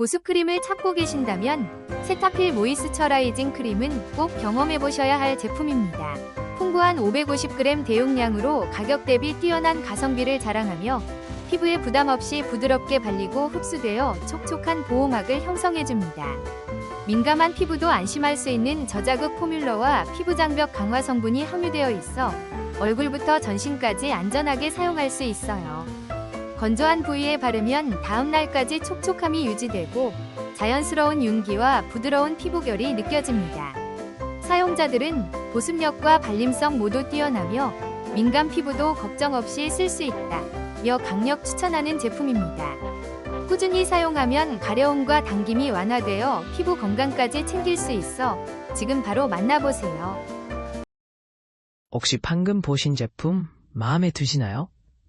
보습 크림을 찾고 계신다면 세타필 모이스처라이징 크림은 꼭 경험해보셔야 할 제품입니다. 풍부한 550g 대용량으로 가격 대비 뛰어난 가성비를 자랑하며 피부에 부담 없이 부드럽게 발리고 흡수되어 촉촉한 보호막을 형성해줍니다. 민감한 피부도 안심할 수 있는 저자극 포뮬러와 피부 장벽 강화 성분이 함유되어 있어 얼굴부터 전신까지 안전하게 사용할 수 있어요. 건조한 부위에 바르면 다음 날까지 촉촉함이 유지되고 자연스러운 윤기와 부드러운 피부결이 느껴집니다. 사용자들은 보습력과 발림성 모두 뛰어나며 민감 피부도 걱정 없이 쓸 수 있다. 며 강력 추천하는 제품입니다. 꾸준히 사용하면 가려움과 당김이 완화되어 피부 건강까지 챙길 수 있어 지금 바로 만나보세요. 혹시 방금 보신 제품 마음에 드시나요?